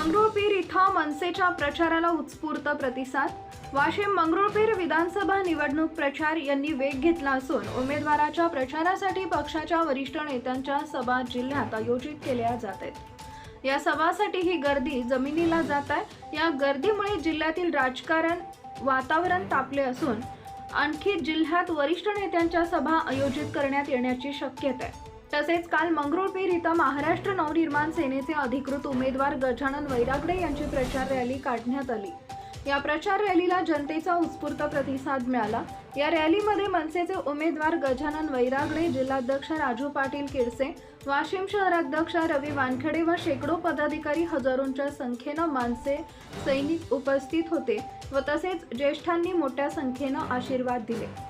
मंगरुळपीर इथं मनसेच्या प्रचाराला उत्स्फूर्त प्रतिसाद. वाशिम मंगरुळपीर विधानसभा निवडणूक प्रचार यांनी वेग घेतला असून उमेदवाराच्या प्रचारासाठी पक्षाच्या वरिष्ठ नेत्यांच्या सभा जिल्ह्यात आयोजित केल्या जात आहेत. या सभासाठी ही गर्दी जमिनीला जात आहे. या गर्दीमुळे जिल्ह्यातील राजकारण वातावरण तापले असून आणखी जिल्ह्यात वरिष्ठ नेत्यांच्या सभा आयोजित करण्यात येण्याची शक्यता आहे. तसेच काल मंगरुळपीर इथं महाराष्ट्र नवनिर्माण सेनेचे अधिकृत उमेदवार गजानन वैरागडे यांची प्रचार रॅली काढण्यात आली. या प्रचार रॅलीला जनतेचा उत्स्फूर्त प्रतिसाद मिळाला. या रॅलीमध्ये मनसेचे उमेदवार गजानन वैरागडे जिल्हाध्यक्ष राजू पाटील किरसे वाशिम शहराध्यक्ष रवी वानखेडे व शेकडो पदाधिकारी हजारोंच्या संख्येनं मानसे सैनिक उपस्थित होते व तसेच ज्येष्ठांनी मोठ्या संख्येनं आशीर्वाद दिले.